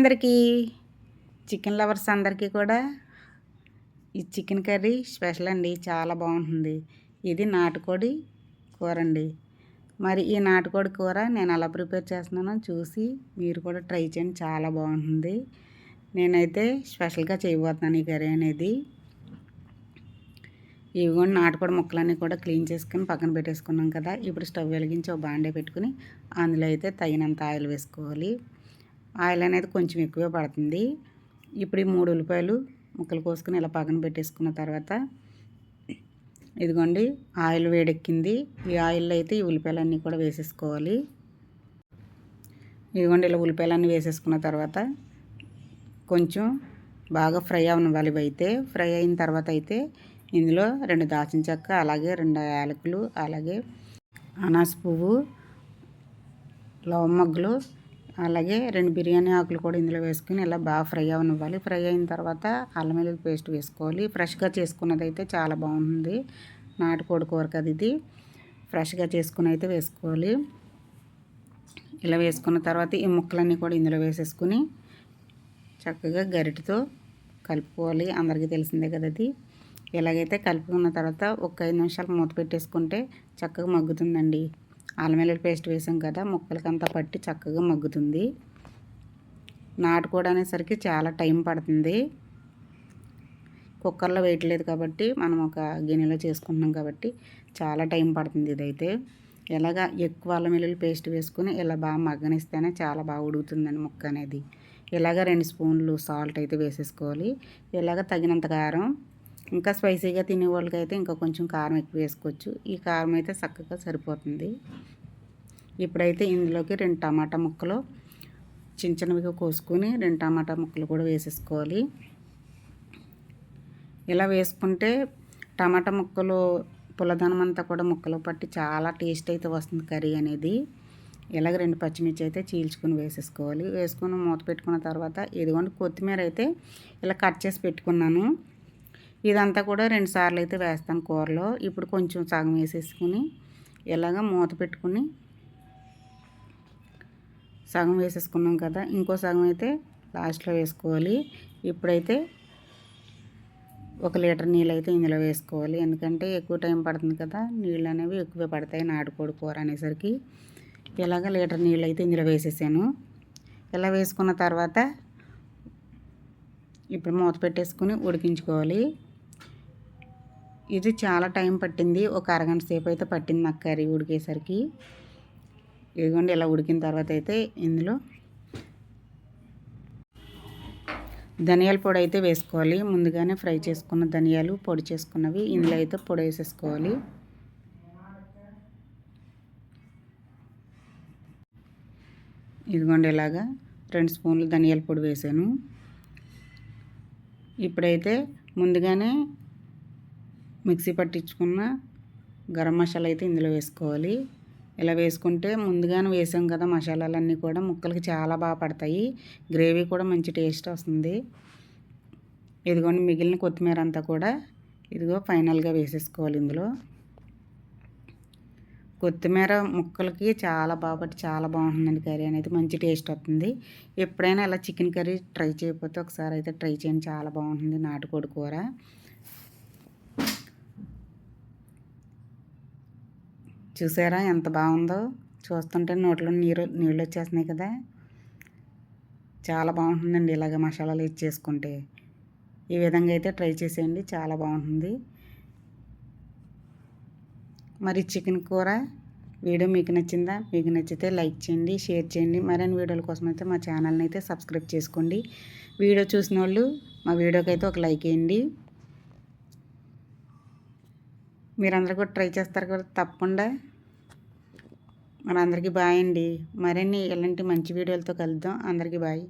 అందరికీ chicken lovers అందరికీ కూడా ఈ చికెన్ కర్రీ స్పెషల్ అండి. చాలా బాగుంటుంది. ఇది నాటుకోడి కూర అండి మరి ఈ నాటుకోడి కూర నేను ఎలా ప్రిపేర్ చేస్తున్నానో చూసి మీరు కూడా ట్రై చేయండి. చాలా బాగుంటుంది. నేనైతే స్పెషల్గా చేయబోతున్నాను ఈ కర్రీ అనేది. ఇవి కూడా నాటుకోడి ముక్కలన్నీ కూడా క్లీన్ చేసుకుని పక్కన పెట్టేసుకున్నాం కదా. ఇప్పుడు స్టవ్ వెలిగించి ఒక బాండే పెట్టుకుని అందులో అయితే తగినంత ఆయిల్ వేసుకోవాలి. ఆయిల్ అనేది కొంచెం ఎక్కువే పడుతుంది. ఇప్పుడు ఈ మూడు ఉల్లిపాయలు ముక్కలు కోసుకుని ఇలా పక్కన పెట్టేసుకున్న తర్వాత ఇదిగోండి ఆయిల్ వేడెక్కింది. ఈ ఆయిల్లో అయితే ఈ ఉల్లిపాయలన్నీ కూడా వేసేసుకోవాలి. ఇదిగోండి ఇలా ఉల్లిపాయలన్నీ వేసేసుకున్న తర్వాత కొంచెం బాగా ఫ్రై అవనివ్వాలి అయితే ఫ్రై అయిన తర్వాత అయితే ఇందులో రెండు దాచిన చెక్క అలాగే రెండు యాలకులు అలాగే అనాస పువ్వు లవమగ్గులు అలాగే రెండు బిర్యానీ ఆకులు కూడా ఇందులో వేసుకుని ఇలా బాగా ఫ్రై అవనివ్వాలి. ఫ్రై అయిన తర్వాత అల్లం వెల్లుల్లి పేస్ట్ వేసుకోవాలి. ఫ్రెష్గా చేసుకున్నది అయితే చాలా బాగుంటుంది నాటుకోడి కూర కదా ఇది. ఫ్రెష్గా చేసుకుని అయితే వేసుకోవాలి. ఇలా వేసుకున్న తర్వాత ఈ ముక్కలన్నీ కూడా ఇందులో వేసేసుకుని చక్కగా గరిటతో కలుపుకోవాలి. అందరికీ తెలిసిందే కదా అది. ఎలాగైతే కలుపుకున్న తర్వాత ఒక ఐదు నిమిషాలు మూత పెట్టేసుకుంటే చక్కగా మగ్గుతుందండి. అల్లం పేస్ట్ వేసాం కదా ముక్కలకంతా పట్టి చక్కగా మగ్గుతుంది. నాటుకోవడం అనేసరికి చాలా టైం పడుతుంది. కుక్కర్లో వేయట్లేదు కాబట్టి మనం ఒక గిన్నెలో చేసుకుంటున్నాం కాబట్టి చాలా టైం పడుతుంది ఇదైతే. ఇలాగా ఎక్కువ అల్లం వెల్లుల్లి పేస్ట్ వేసుకుని ఇలా బాగా మగ్గనిస్తేనే చాలా బాగా ఉడుకుతుందండి ముక్క అనేది. ఇలాగ రెండు స్పూన్లు సాల్ట్ అయితే వేసేసుకోవాలి. ఇలాగ తగినంత కారం ఇంకా స్పైసీగా తినే వాళ్ళకైతే ఇంకా కొంచెం కారం ఎక్కువ వేసుకోవచ్చు. ఈ కారం అయితే చక్కగా సరిపోతుంది. ఇప్పుడైతే ఇందులోకి రెండు టమాటా ముక్కలు చిన్న చిన్నవిగా కోసుకొని రెండు టమాటా ముక్కలు కూడా వేసేసుకోవాలి. ఇలా వేసుకుంటే టమాటా ముక్కలు పుల్లదనం అంతా కూడా ముక్కలు పట్టి చాలా టేస్ట్ అయితే వస్తుంది కర్రీ అనేది. ఇలాగ రెండు పచ్చిమిర్చి అయితే చీల్చుకొని వేసేసుకోవాలి. వేసుకొని మూత పెట్టుకున్న తర్వాత ఇదిగోండి కొత్తిమీర అయితే ఇలా కట్ చేసి పెట్టుకున్నాను. ఇదంతా కూడా రెండు సార్లు అయితే వేస్తాను కూరలో. ఇప్పుడు కొంచెం సగం వేసేసుకుని ఇలాగ మూత పెట్టుకుని సగం వేసేసుకున్నాం కదా ఇంకో సగం అయితే లాస్ట్లో వేసుకోవాలి. ఇప్పుడైతే ఒక లీటర్ నీళ్ళు అయితే ఇందులో వేసుకోవాలి. ఎందుకంటే ఎక్కువ టైం పడుతుంది కదా నీళ్ళు అనేవి ఎక్కువ పడతాయి నాటుకోడి కూర అనేసరికి. ఇలాగ లీటర్ నీళ్ళు అయితే ఇందులో వేసేసాను. ఇలా వేసుకున్న తర్వాత ఇప్పుడు మూత పెట్టేసుకుని ఉడికించుకోవాలి. ఇది చాలా టైం పట్టింది. ఒక అరగంట సేపు అయితే పట్టింది నాకు కర్రీ ఉడికేసరికి. ఇదిగోండి ఇలా ఉడికిన తర్వాత అయితే ఇందులో ధనియాల పొడి అయితే వేసుకోవాలి. ముందుగానే ఫ్రై చేసుకున్న ధనియాలు పొడి చేసుకున్నవి ఇందులో అయితే పొడి వేసేసుకోవాలి. ఇదిగోండి ఇలాగా రెండు స్పూన్లు ధనియాల పొడి వేసాను. ఇప్పుడైతే ముందుగానే మిక్సీ పట్టించుకున్న గరం మసాలా అయితే ఇందులో వేసుకోవాలి. ఇలా వేసుకుంటే ముందుగానే వేసాం కదా మసాలాలన్నీ కూడా. ముక్కలకి చాలా బాగా పడతాయి. గ్రేవీ కూడా మంచి టేస్ట్ వస్తుంది. ఇదిగోండి మిగిలిన కొత్తిమీర అంతా కూడా ఇదిగో ఫైనల్గా వేసేసుకోవాలి ఇందులో. కొత్తిమీర ముక్కలకి చాలా బాగా చాలా బాగుంటుందండి కర్రీ అనేది. మంచి టేస్ట్ వస్తుంది. ఎప్పుడైనా ఇలా చికెన్ కర్రీ ట్రై చేయకపోతే ఒకసారి అయితే ట్రై చేయండి. చాలా బాగుంటుంది నాటుకోడి కూర. చూసారా? ఎంత బాగుందో. చూస్తుంటే నోట్లో నీరు నీళ్ళు వచ్చేస్తున్నాయి కదా. చాలా బాగుంటుందండి ఇలాగ మసాలాలు ఇచ్చేసుకుంటే ఈ విధంగా అయితే ట్రై చేసేయండి. చాలా బాగుంటుంది. మరి చికెన్ కూర వీడియో మీకు నచ్చిందా? మీకు నచ్చితే లైక్ చేయండి షేర్ చేయండి. మరిన్ని వీడియోల కోసం అయితే మా ఛానల్ని అయితే సబ్స్క్రైబ్ చేసుకోండి. వీడియో చూసిన వాళ్ళు మా వీడియోకి అయితే ఒక లైక్ వేయండి. మీరందరూ కూడా ట్రై చేస్తారు కదా తప్పకుండా. మనందరికీ బాయ్ అండి. మరిన్ని ఇలాంటి మంచి వీడియోలతో కలుద్దాం. అందరికీ బాయ్.